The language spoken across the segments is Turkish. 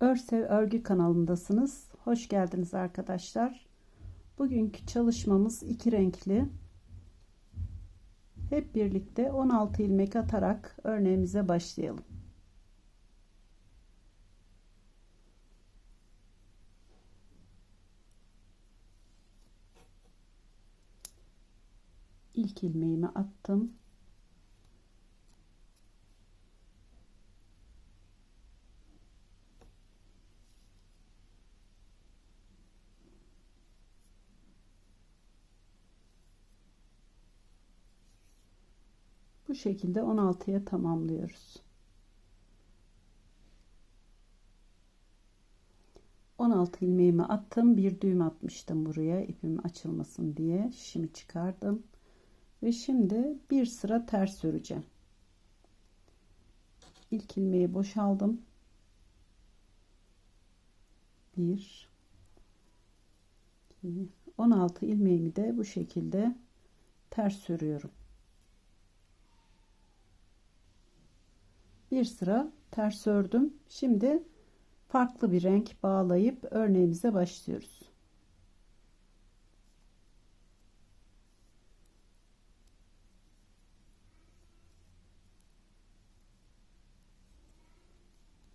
Örsev Örgü kanalındasınız. Hoş geldiniz arkadaşlar. Bugünkü çalışmamız iki renkli. Hep birlikte 16 ilmek atarak örneğimize başlayalım. İlk ilmeğimi attım. Şekilde 16'ya tamamlıyoruz. 16 ilmeğimi attım. Bir düğüm atmıştım buraya ipim açılmasın diye. Şişimi çıkardım. Ve şimdi bir sıra ters öreceğim. İlk ilmeği boşaldım. 1 2 16 ilmeğimi de bu şekilde ters örüyorum. Bir sıra ters ördüm. Şimdi farklı bir renk bağlayıp örneğimize başlıyoruz.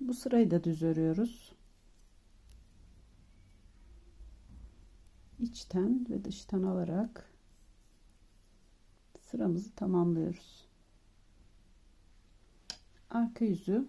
Bu sırayı da düz örüyoruz. İçten ve dıştan alarak sıramızı tamamlıyoruz arka yüzü.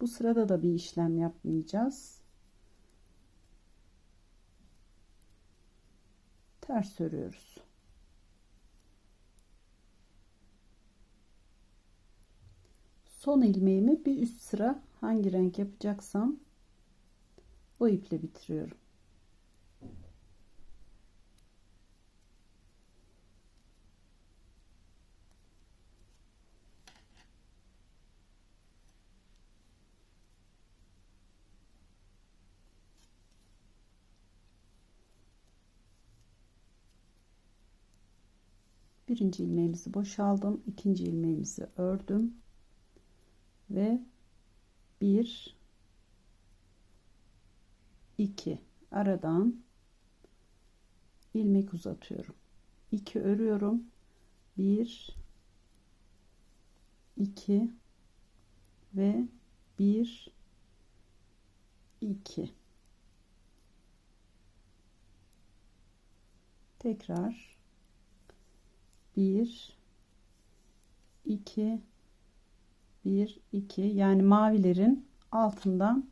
Bu sırada da bir işlem yapmayacağız. Ters örüyoruz. Son ilmeğimi bir üst sıra hangi renk yapacaksam o iple bitiriyorum birinci ilmeğimizi boşaldım ikinci ilmeğimizi ördüm ve bir iki. Aradan ilmek uzatıyorum. 2 örüyorum. 1 2 ve 1 2 tekrar 1 2 1 2 yani mavilerin altından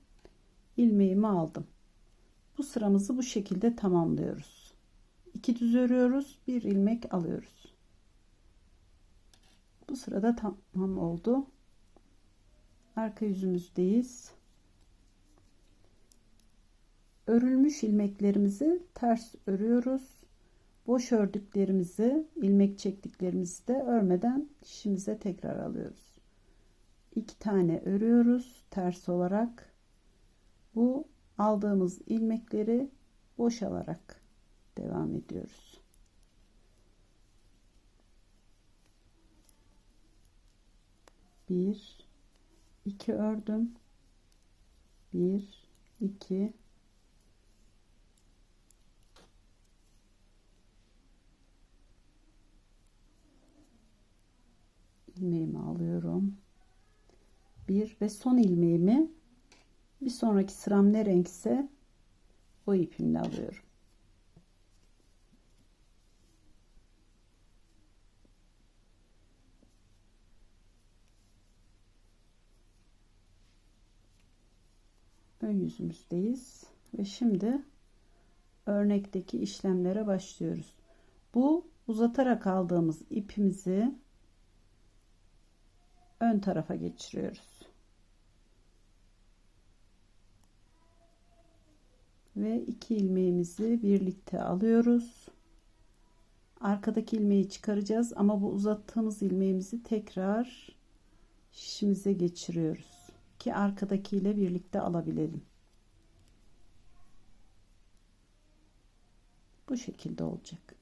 ilmeğimi aldım. Bu sıramızı bu şekilde tamamlıyoruz. 2 düz örüyoruz, bir ilmek alıyoruz. Bu sırada tamam oldu. Arka yüzümüzdeyiz. Örülmüş ilmeklerimizi ters örüyoruz boş ördüklerimizi ilmek çektiklerimizi de örmeden şişimize tekrar alıyoruz. İki tane örüyoruz ters olarak. Bu aldığımız ilmekleri boş alarak devam ediyoruz. Bir iki ördüm. Bir iki ilmeğimi alıyorum. Bir ve son ilmeğimi bir sonraki sıram ne renkse o ipimle alıyorum. Ön yüzümüzdeyiz ve şimdi örnekteki işlemlere başlıyoruz. Bu uzatarak aldığımız ipimizi ön tarafa geçiriyoruz. Ve iki ilmeğimizi birlikte alıyoruz. Arkadaki ilmeği çıkaracağız ama bu uzattığımız ilmeğimizi tekrar şişimize geçiriyoruz ki arkadaki ile birlikte alabilelim. Bu şekilde olacak.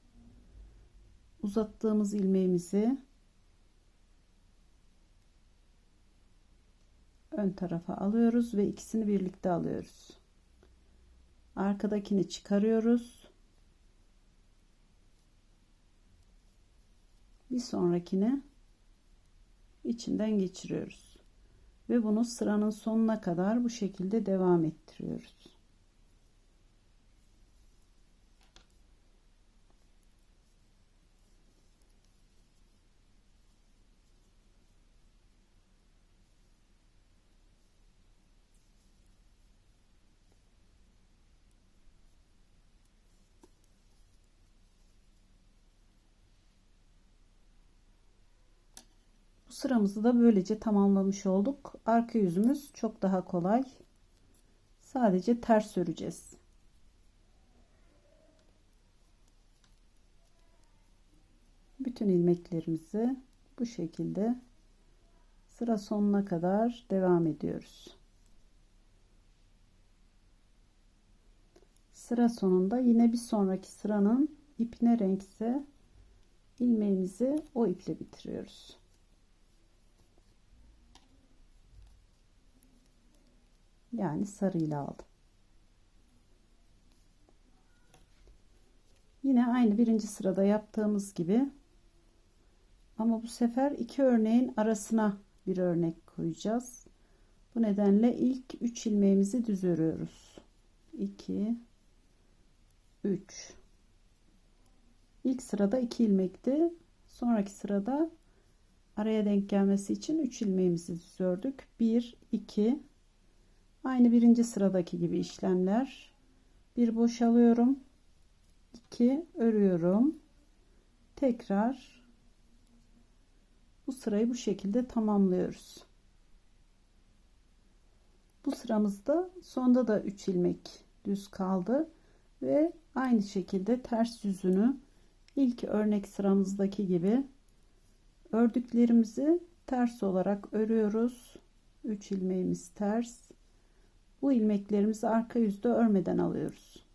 Uzattığımız ilmeğimizi ön tarafa alıyoruz ve ikisini birlikte alıyoruz. Arkadakini çıkarıyoruz. Bir sonrakini içinden geçiriyoruz. Ve bunu sıranın sonuna kadar bu şekilde devam ettiriyoruz. Sıramızı da böylece tamamlamış olduk. Arka yüzümüz çok daha kolay. Sadece ters öreceğiz. Bütün ilmeklerimizi bu şekilde sıra sonuna kadar devam ediyoruz. Sıra sonunda yine bir sonraki sıranın ipine renkse ilmeğimizi o iple bitiriyoruz. Yani sarıyla aldım. Yine aynı birinci sırada yaptığımız gibi ama bu sefer iki örneğin arasına bir örnek koyacağız. Bu nedenle ilk 3 ilmeğimizi düz örüyoruz. 2 3 İlk sırada 2 ilmekti. Sonraki sırada araya denk gelmesi için 3 ilmeğimizi düz ördük. 1 2 Aynı birinci sıradaki gibi işlemler. Bir boşalıyorum. 2 örüyorum. Tekrar bu sırayı bu şekilde tamamlıyoruz. Bu sıramızda sonda da 3 ilmek düz kaldı ve aynı şekilde ters yüzünü ilk örnek sıramızdaki gibi ördüklerimizi ters olarak örüyoruz. 3 ilmeğimiz ters bu ilmeklerimizi arka yüzde örmeden alıyoruz.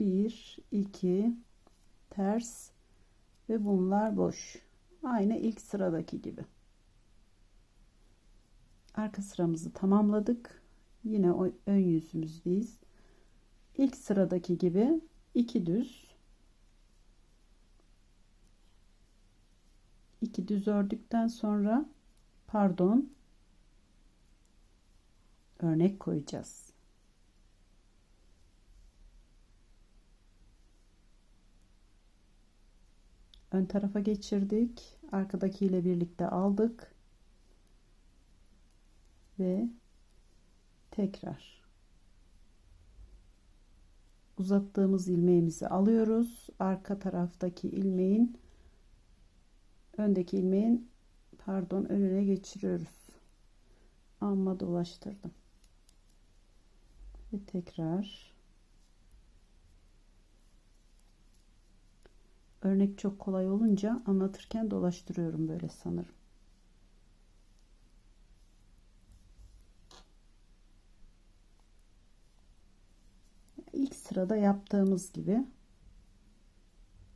1 2 ters ve bunlar boş. Aynı ilk sıradaki gibi. Arka sıramızı tamamladık. Yine ön yüzümüzdeyiz. İlk sıradaki gibi iki düz iki düz ördükten sonra pardon örnek koyacağız. Ön tarafa geçirdik. Arkadaki ile birlikte aldık. Ve tekrar uzattığımız ilmeğimizi alıyoruz. Arka taraftaki ilmeğin öndeki ilmeğin pardon önüne geçiriyoruz. Amma dolaştırdım ve tekrar örnek çok kolay olunca anlatırken dolaştırıyorum böyle sanırım. İlk sırada yaptığımız gibi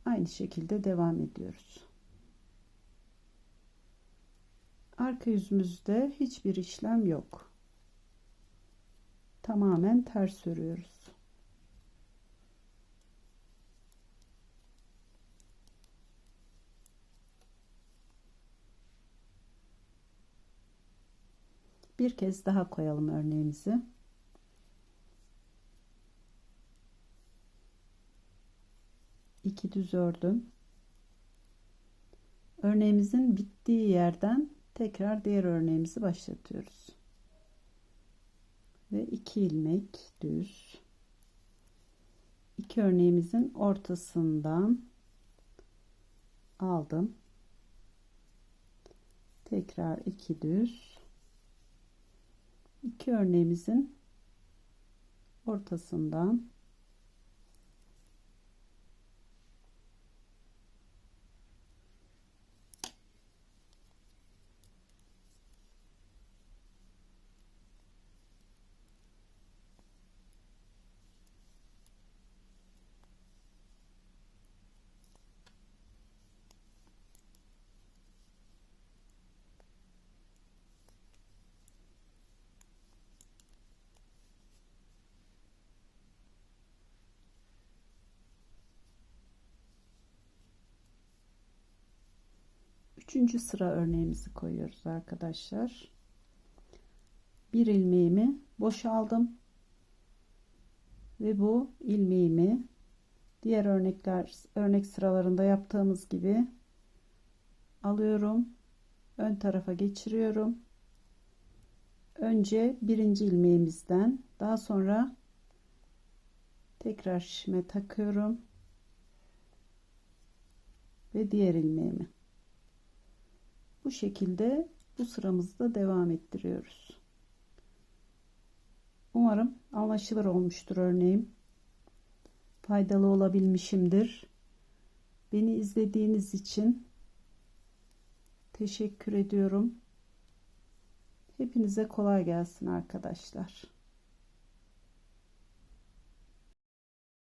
aynı şekilde devam ediyoruz. Arka yüzümüzde hiçbir işlem yok tamamen ters örüyoruz. Bir kez daha koyalım örneğimizi. İki düz ördüm. Örneğimizin bittiği yerden tekrar diğer örneğimizi başlatıyoruz ve 2 ilmek düz. İki örneğimizin ortasından aldım. Tekrar 2 düz. İki örneğimizin ortasından Üçüncü sıra örneğimizi koyuyoruz arkadaşlar. Bir ilmeğimi boşaldım. Ve bu ilmeğimi diğer örnekler örnek sıralarında yaptığımız gibi alıyorum. Ön tarafa geçiriyorum. Önce birinci ilmeğimizden daha sonra tekrar şişime takıyorum ve diğer ilmeğimi bu şekilde bu sıramızda devam ettiriyoruz. Umarım anlaşılır olmuştur örneğim. Faydalı olabilmişimdir. Beni izlediğiniz için teşekkür ediyorum. Hepinize kolay gelsin arkadaşlar